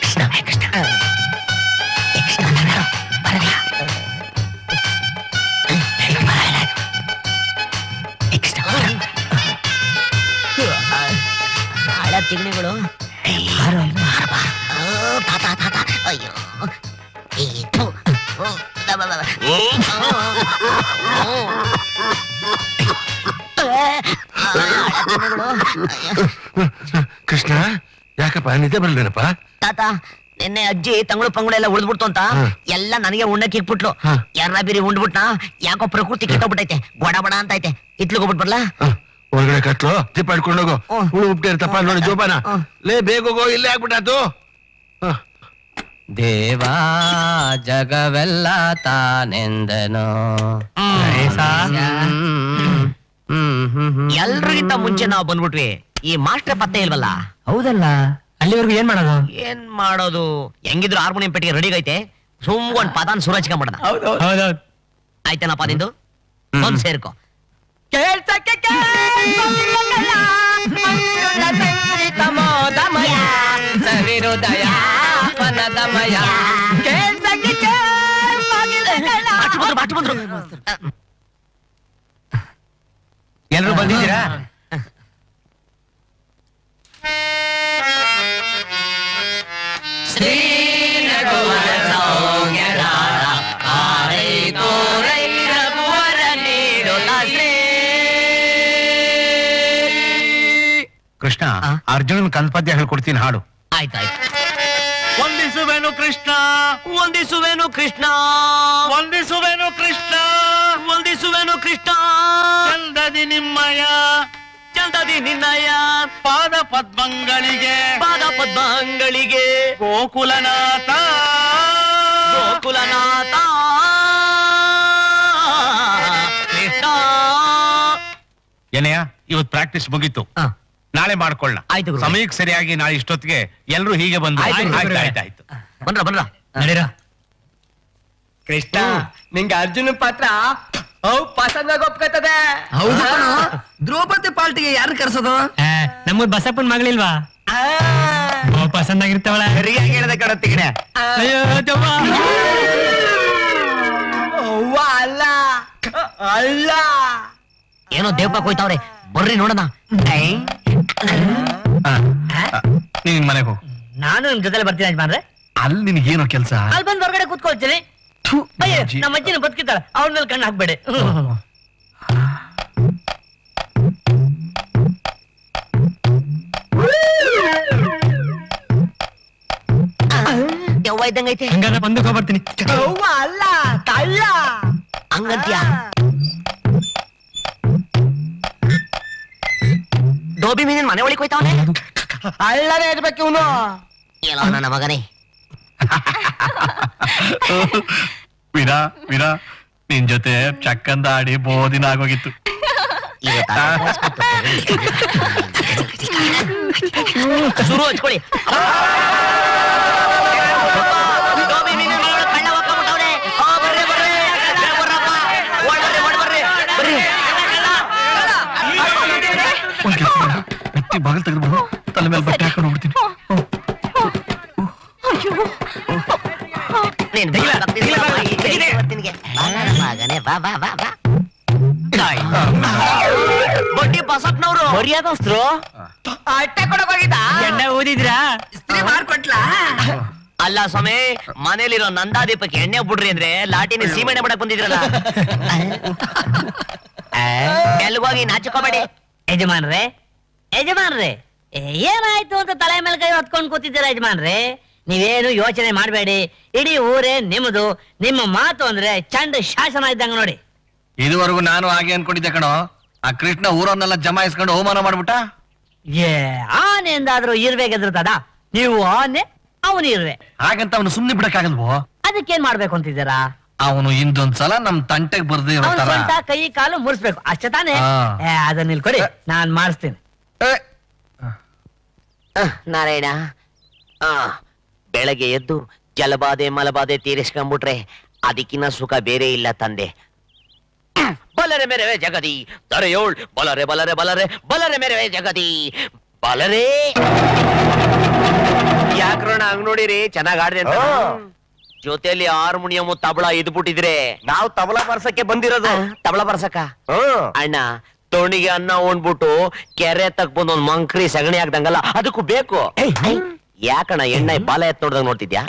ಕೃಷ್ಣ ಕೃಷ್ಣ ಏ, ಕೃಷ್ಣ ಬರಲ್ಲ, ಬರಲ್ಲ. ಬರಲ್ಲ. ಏ, ಕೃಷ್ಣ, ಬರಲ್ಲ. ಹಳ ತಿಗಣಿಗಳು ಬಾರೋ ಇನ್ನು ಬಾರೋ, ಬಾರೋ. ಓ, ತಾತ ತಾತ ಅಯ್ಯೋ ಈ ಥು. ಕೃಷ್ಣ ಯಾಕಪ್ಪ? ನಿದ್ದೆ ಬರ್ಲೇನಪ್ಪ ತಾತ ನಿನ್ನೆ ಅಜ್ಜಿ ತಂಗಳು ಪಂಗಳು ಎಲ್ಲ ಉಳಿದ್ಬಿಡ್ತು ಅಂತ. ಎಲ್ಲ ನನಗೆ ಉಣ್ಣಕ್ಕೆ ಇಕ್ಬಿಟ್ಲು. ಯಾರನ್ನ ಯಾರ ಬೀರಿ ಉಂಡ್ಬಿಟ್ನ? ಯಾಕೋ ಪ್ರಕೃತಿ ಕಿತ್ತೋಗ್ಬಿಟ್ಟೈತೆ. ಬಡ ಬಡ ಅಂತ ಐತೆ. ಇತ್ಲಿಗೆ ಹೋಗ್ಬಿಟ್ ಒಳಗಡೆ ಕತ್ಲು ಹೊರಗಡೆ ಕಟ್ಲು ತಿಪ್ಪ ಹಿಡ್ಕೊಂಡು ಹೋಗು. ಹ್ಮ್. ಹುಳು ನೋಡಿ ಜೋಪಾನ. ಹ್ಮ್. ಲೇ ಬೇಗ ಹೋಗೋ ಇಲ್ಲೇ ಆಗ್ಬಿಟ್ಟಾತು. ದೇವಾ ಜಗವೆಲ್ಲ ತಾನೆಂದನು. ಎಲ್ರಿಗಿಂತ ಮುಂಚೆ ನಾವು ಬಂದ್ಬಿಟ್ವಿ. ಈ ಮಾಸ್ಟರ್ ಪತ್ತೆ ಇಲ್ವಲ್ಲ? ಹೌದಲ್ಲ. ಅಲ್ಲಿವರೆಗೂ ಏನ್ ಮಾಡೋದು? ಏನ್ ಮಾಡೋದು? ಹೆಂಗಿದ್ರು ಹಾರ್ಮೋನಿಯಂ ಪೆಟ್ಟಿಗೆ ರೆಡಿ ಐತೆ ಸುಮ್ ಒಂದ್ ಪದಾನ್ ಸುರಚ್ಕೊಂಡ್ಬಿಡದ ಹೌದೌದು. ಆಯ್ತೇನಪ್ಪ ನಿಂದು? ಒಂದ್ ಸೇರ್ಕೋ. ಕೇಳ್ಸಕ್ಕೆ ಕೇಳ್ಸಲ್ಲ, ಮಂಜುಳ ಸಂಗೀತ ಮೋದಮಯ, ಸವಿರುದಯ ವನದಮಯ. ಕೇಳ್ಸಕ್ಕೆ ಕೇಳ್ಸಲ್ಲ. ಬಾಚು ಬಂದ್ರು ಬಾಚು ಬಂದ್ರು. ಎಲ್ರು ಬಂದಿದ್ದೀರಾ? ಕೃಷ್ಣ? ಅರ್ಜುನನ್ ಕಲ್ಪದ್ಯ ಹೇಳ್ಕೊಡ್ತೀನಿ ಹಾಡು. ಆಯ್ತಾಯ್ತು. ವಂದಿಸುವೆನು ಕೃಷ್ಣ. ವಂದಿಸುವೆನು ಕೃಷ್ಣ. ವಂದಿಸುವೆನು ಕೃಷ್ಣ. ವಂದಿಸುವೆನು ಕೃಷ್ಣ. ಚಂದದಿ ನಿಮ್ಮಯ. ಚಂದದಿ ನಿನ್ನಯ. ಪಾದ ಪದ್ಮಂಗಳಿಗೆ. ಪಾದ ಪದ್ಮಂಗಳಿಗೆ. ಗೋಕುಲನಾಥ. ಗೋಕುಲನಾಥ ಕೃಷ್ಣ ಏನಯ್ಯ ಇವತ್ ಪ್ರಾಕ್ಟೀಸ್ ಮುಗೀತು. ನಾಳೆ ಮಾಡ್ಕೊಳ್ಳ ಆಯ್ತು ಗುರು. ಸಮಯಕ್ಕೆ ಸರಿಯಾಗಿ ನಾಳೆ ಇಷ್ಟೊತ್ತಿಗೆ ಎಲ್ಲರೂ ಹೀಗೆ ಬಂದು ಆಯ್ತು ಗುರು. ಆಯ್ತು ಆಯ್ತು. ಆಯ್ತು ಬಂದ್ರ ಬಂದ್ರ ನಡೀರ? ಕೃಷ್ಣ ನಿಂಗೆ ಅರ್ಜುನ ಪಾತ್ರ ಹೌ. ಪಸಂದಾಗ ಒಪ್ಕೋತದೆ ದ್ರೌಪದಿ ಪಾಲ್ಟಿಗೆ ಯಾರು ಕರ್ಸೋದು? ನಮ್ಮ ಬಸಪ್ಪನ್ ಮಗಳಿಲ್ವಾ? ಪಸಂದಾಗಿರ್ತಾವಳ ಸರಿಯಾಗಿ ಹೇಳಿದೆ ಕಣ ತಿಗಣೆ. ಅಯ್ಯೋ ಅಲ್ಲ. ಅಲ್ಲ. ಏನೋ ದೇವಪ್ಪ ಹೋಯ್ತಾವ್ರೆ ಬರ್ರಿ ನೋಡೋಣ. ನೀನ್ ಮನೆಗೆ ಹೋಗು. ನಾನು ನಿಮ್ ಜೊತೆ ಬರ್ತೀನಿ ಯಜಮಾನ್ರೆ. ಅಲ್ಲಿ ಏನೋ ಕೆಲಸ? ಅಲ್ಲಿ ಬಂದ್ ಹೊರಗಡೆ ಕೂತ್ಕೊಳ್ತೀನಿ. ಅಯ್ಯ ನಮ್ಮ ಅಜ್ಜಿನ ಬದುಕಿದ್ದಾಳೆ. ಅವ್ರ ಮೇಲೆ ಕಣ್ಣು ಹಾಕ್ಬೇಡಿ. ದೆವ್ವ ಇದ್ದಂಗೈತೆ ಹಂಗಾದ್ರೆ ಬರ್ತೀನಿ. ಹೋಗ್ಬರ್ತೀನಿ ಅಲ್ಲ ತಳ್ಳ. ಹಂಗಂತ್ಯ ಡೋಬಿ ಮೀನಿನ ಮನೆ ಒಳಗೆ ಹೋಯ್ತಾವನೆ? ಅಳ್ಳನೇ ಇರ್ಬೇಕು ಇವನು. ಏನೋ ನನ್ನ ಮಗನೇ. ವೀರಾ ವೀರಾ ನಿನ್ ಜೊತೆ ಚಕ್ಕಂದ ಆಡಿ ಬೋದಿನ ಆಗೋಗಿತ್ತು. ಶುರು ಹಚ್ಕೊಳ್ಳಿ. ಬಾಗಿಲು ತೆಗೆದ್ಬಿಡು. ತಲೆ ಮೇಲೆ ಬಟ್ಟೆ ಹಾಕೊಂಡು ಹೋಗ್ಬಿಡ್ತೀನಿ. ನೀನ್ ಬಾ, ಬರ್ತೀನಿ, ಬಾ, ಬಾ, ಈ ಕಡೆಗೆ ಬರ್ತೀನಿ. ಬಾ, ಮಗನೇ, ಬಾ, ಬಾ, ಬಾ, ಬಾ. ಬಡ್ಡಿ ಬಸಪ್ಪನವ್ರು. ಮರ್ಯಾದಸ್ತ್ರು ಅಟ್ಟೆ ಕೊಡಕ್ ಹೋಗಿದ್ದ? ಎಣ್ಣೆ ಊದಿದ್ರಾ? ಇಸ್ತ್ರಿ ಮಾಡ್ಕೊಟ್ಲಾ? ಅಲ್ಲ ಸ್ವಾಮಿ ಮನೇಲಿರೋ ನಂದಾದೀಪಕ್ಕೆ ಎಣ್ಣೆ ಬಿಡ್ರಿ ಅಂದ್ರೆ ಲಾಟಿನ ಸೀಮೆಣ್ಣೆ ಮಾಡಕ್ ಬಂದಿದ್ರಲ್ಲ. ಎಲ್ಗೋಗಿ ನಾಚಿಕೋಬೇಡಿ. ಯಜಮಾನ್ರೆ ಯಜಮಾನ್ರೆ ಏನಾಯ್ತು ಅಂತ ತಲೆ ಮೇಲೆ ಕೈ ಹೊತ್ಕೊಂಡು ಕೂತಿದ್ದೀರಾ ಯಜಮಾನ್ರೆ? ನೀವೇನು ಯೋಚನೆ ಮಾಡಬೇಡಿ. ಇಡೀ ಊರೇ ನಿಮ್ಮದು. ನಿಮ್ಮ ಮಾತು ಅಂದ್ರೆ ಚಂಡ ಶಾಸನ ಇದ್ದಂಗ ನೋಡಿ. ಇದುವರೆಗೂ ನಾನು ಹಾಗೆ ಅನ್ಕೊಂಡಿದ್ದೆ ಕಣೋ. ಆ ಕೃಷ್ಣ ಊರನ್ನೆಲ್ಲ ಜಮಾಯಿಸ್ಕೊಂಡು ಅವಮಾನ ಮಾಡ್ಬಿಟ್ಟ? ಏ ಆನೆ ಎಂದಾದ್ರೂ ಇರ್ಬೇಕೆದ್ರತದ ನೀವು ಆನೆ ಅವನು ಇರ್ವೆ. ಹಾಗಂತ ಅವನು ಸುಮ್ನೆ ಬಿಡಕ್ಕಾಗಲ್ವೋ? ಅದಕ್ಕೇನ್ ಮಾಡ್ಬೇಕು ಅಂತಿದ್ದೀರಾ? ಅವನು ಇಂದೊಂದ್ಸಲ ನಮ್ ತಂಟೆಗ್ ಬರ್ದೇ ಇರೋ ಅವನ ತರ ಸ್ವಂತ ಕೈ ಕಾಲು ಮುರಿಸ್ಬೇಕು. ಅಷ್ಟೇ ತಾನೇ? ಹಾ. ಏ, ಅದನ್ನ ಇಲ್ಲಿ ಕೊಡಿ ನಾನ್ ಮಾಡಿಸ್ತೀನಿ. ನಾರಾಯಣ. ಆ ಬೆಳಗ್ಗೆ ಎದ್ದು ಜಲಬಾಧೆ ಮಲಬಾಧೆ ತೀರಿಸ್ಕೊಂಡ್ಬಿಟ್ರೆ ಅದಕ್ಕಿನ್ನ ಸುಖ ಬೇರೆ ಇಲ್ಲ ತಂದೆ. ಬಲರೆ ಮೆರವೆ ಜಗದಿ. ದರೆಯೋಳ್ ಬಲರೆ ಬಲರೆ ಬಲರೆ ಬಲರೆ ಮೆರವೆ ಜಗದಿ. ಬಲರೆ! ಯಾಕ್ರೋಣ ಹಂಗ್ ನೋಡಿರಿ ಚೆನ್ನಾಗ್ ಆಡ್ರಿ ಅಂತ. ಜೊತೆಯಲ್ಲಿ ಹಾರ್ಮೋನಿಯಂ ತಬಳ ಇದ್ಬಿಟ್ಟಿದ್ರೆ. ನಾವು ತಬಲಾ ಬರ್ಸಕ್ಕೆ ಬಂದಿರೋದು. ತಬಳ ಬರ್ಸಕ್ಕ? ಹ್ಮ್. ಅಣ್ಣ ತೋಣಿಗೆ ಅನ್ನ ಉಂಡ್ಬಿಟ್ಟು ಕೆರೆ ತಕ್ ಬಂದು ಒಂದ್ ಮಂಕ್ರಿ ಸಗಣಿ ಹಾಕ್ದಂಗಲ್ಲ ಅದಕ್ಕೂ ಬೇಕು. ಯಾಕಣ ಎಣ್ಣೆ ಬಾಲ ಎತ್ ನೋಡ್ದಂಗ್ ನೋಡ್ತಿದ್ಯಾ?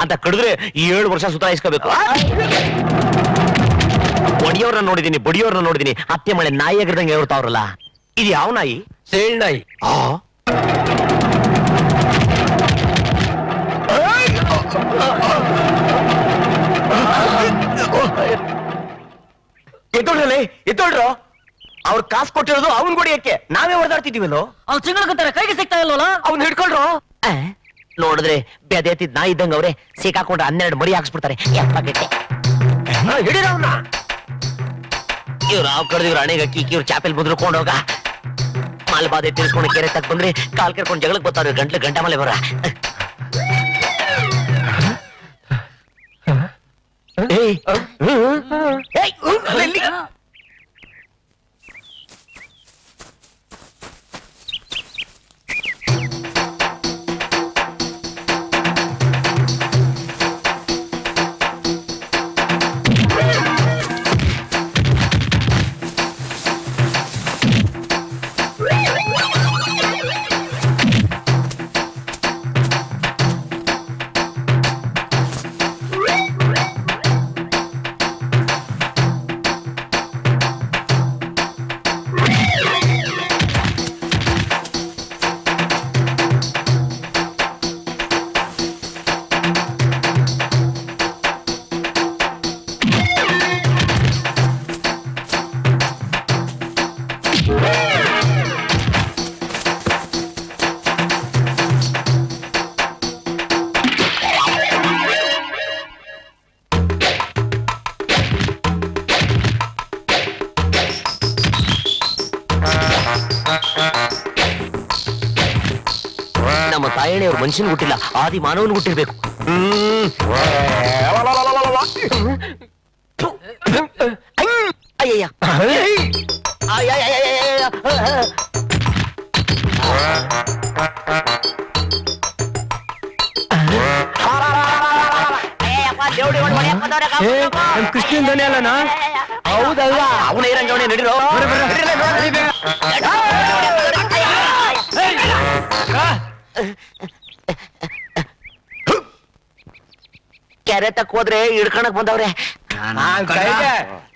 ಅಂತ ಕಡಿದ್ರೆ ಏಳು ವರ್ಷ ಸುತಾಯಿಸ್ಕೋಬೇಕು ಒಡಿಯೋರ್ನ ನೋಡಿದೀನಿ ಬಡಿಯೋರ್ನ ನೋಡಿದೀನಿ ಅತ್ತೆ ಮಳೆ ನಾಯಿ ಆಗಿರ್ದಂಗೆ ಇರ್ತಾವ್ರಲ್ಲ ಇದು ಯಾವ ನಾಯಿ? ಸೇಳ್ ನಾಯಿ. ಎದ್ದೊಳ್ರಲ್ಲಿ ಎದ್ದೊಳ್ರು. ಅವ್ರ ಕಾಸ್ ಕೊಟ್ಟಿರೋದು ಅವನ್ ಗುಡಿಯಕ್ಕೆ ನಾವೇ ಹೊಡೆದಾಡ್ತಿದೀವಲ್ಲೋ ಅವ್ರು ತಿಂಗಳ ಕೈಗೆ ಸಿಗ್ತಾ ಇಲ್ವಲ್ಲ? ಅವ್ನ್ ಹಿಡ್ಕೊಳ್ರು. ಆ, ನೋಡಿದ್ರೆ ಬೆದೆತ್ತಿದ್ ನಾಯಿ ಇದ್ದಂಗ ಅವ್ರೆ ಸಿಕ್ಕಾಕೊಂಡು ಹನ್ನೆರಡು ಮರಿ ಹಾಕ್ಸ್ಬಿಡ್ತಾರೆ. ಯಪ್ಪ ಗೆಟ್ಟೆ ಹಿಡೀರ ಅವನ್ನ ಇವ್ರು ಹಾವು ಕಡ್ದಿವ್ರು ಹಣೆಗೆ ಅಕ್ಕಿ ಇವ್ರು ಚಾಪೆಲ್ ಮುದ್ರಕೊಂಡು ಹೋಗ ಮಾಲ್ಬಾದೆ ತಿಳ್ಕೊಂಡು ಕೆರೆ ತಕ್ ಬಂದ್ರೆ ಕಾಲ್ ಕರ್ಕೊಂಡು ಜಗಳಕ್ಕೆ ಬರ್ತಾವ್ರೆ ಗಂಟ್ಲು ಗಂಟ ಮಲೆ ಬರ ಏಯ್ ಏಯ್, ಅಲ್ಲಿ. ನಮ್ಮ ತಾಯಣಿಯವ್ರು ಮನುಷ್ಯನ್ ಹುಟ್ಟಿಲ್ಲ ಆದಿ ಮಾನವನ್ ಹುಟ್ಟಿರ್ಬೇಕು. ಅಯ್ಯಯ್ಯ ಕೃಷ್ಣನ್ ದನಿ ಅಲ್ಲನಾ? ಹೌದಲ್ಲ ಅವನ ಇರಂಗವಣೆ ನಡಿರೋ ಕೆರೆ ತಕ್ ಹೋದ್ರೆ ಹಿಡ್ಕಣಕ್ ಬಂದವ್ರೆ.